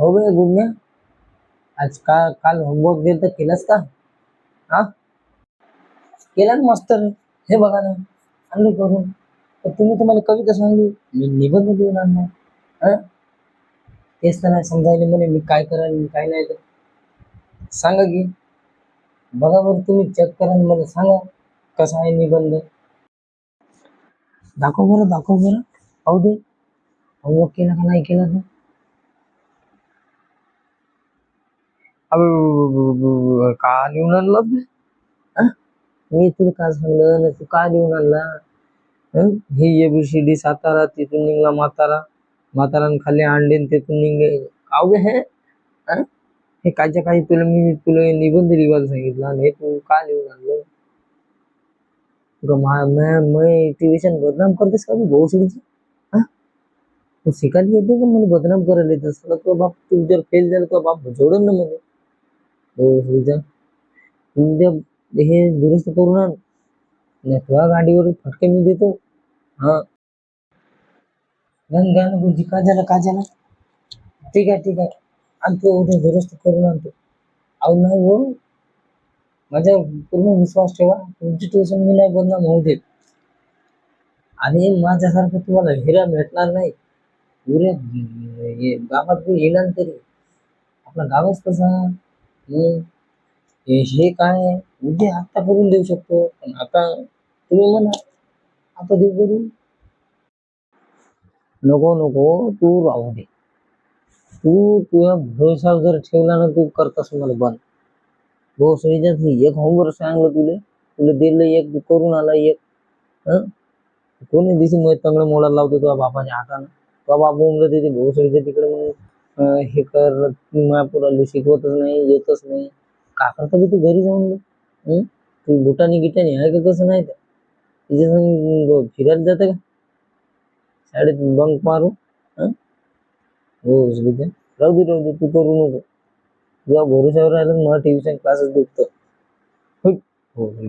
हो बे गुडण्या आज का काल होमवर्क दिल तर केलंच का? हा? केला ना मास्तर हे बघा ना आणलं करून. तर तुम्ही तुम्हाला कविता सांगली. मी निबंध लिहून आणणार. हा? तेच तर नाही समजायले म्हणे मी काय कराल मी काय नाही तर सांगा की. बघा बरं तुम्ही चेक करा मला सांगा कसा आहे निबंध. दाखव बरं दाखव बरं. पाहू दे. होमवर्क केला का नाही केला तर? अबे, का लिहून आणला मी तुला का सांगलं? तू का लिहून आणला? हे एबीसीडी सातारा तिथून निघला म्हातारा. म्हातारानं खाली अंडे आणि तिथून निघले. अवघे हे? हे कायच्या काही तुला मी तुला निबंध लिहायला सांगितला. आणि हे तू का लिहून आणलं? ट्युशन बदनाम करतेस का तू भोसडीची तू शिकायला येते का? मला बदनाम करायला येत असं तो बाप तू जर फेल झाला तो बाप जोडून ना मध्ये भोसडीचा उद्या हे दुरुस्त करून आण. नाही गाडीवर फटके मी देतो. हा. गण गण गुरुजी का झालं का झालं ठीक आहे ठीक आहे. आणतो उद्या दुरुस्त करून आणतो अहो नाही हो. माझ्या पूर्ण विश्वास ठेवा. तुमची ट्युशन मी नाही बदनाम होऊ देत आणि माझ्यासारखं तुम्हाला हिरा भेटणार नाही. पुरे गावात येणार तरी. आपला गावच कसा? हे काय उद्या आत्ता करून देऊ शकतो. पण आता तुम्ही म्हणा. आता देऊ करून नको नको. तू राहू दे. तू तुझ्या भरोशावर जर ठेवला ना तू करतास मला बंद. भाऊ नाही एक होमवर्क सांगलं तुले. तुला दिलं एक तू करून आला एक. कोणी दिवशी मग चांगलं मोडायला लावतो तुझ्या बापाच्या हातानं? तुझा बाप उमलं तिथे भाऊ तिकडे मग अं, हे कर मायापुराला शिकवतच नाही येतच नाही. का करता बी तू घरी जाऊन बे? हं? तू बुटानी गिटानी आहे का कसं नाही तर? तिच्या संग फिरायला जातं का? शाळेत बंक मारू. हं? हो सुनीता राहू दे राहू दे तू करू नको. तुझ्या भरोशावर राहिलं मला ट्युशन क्लासेस दुखतं हो. हो.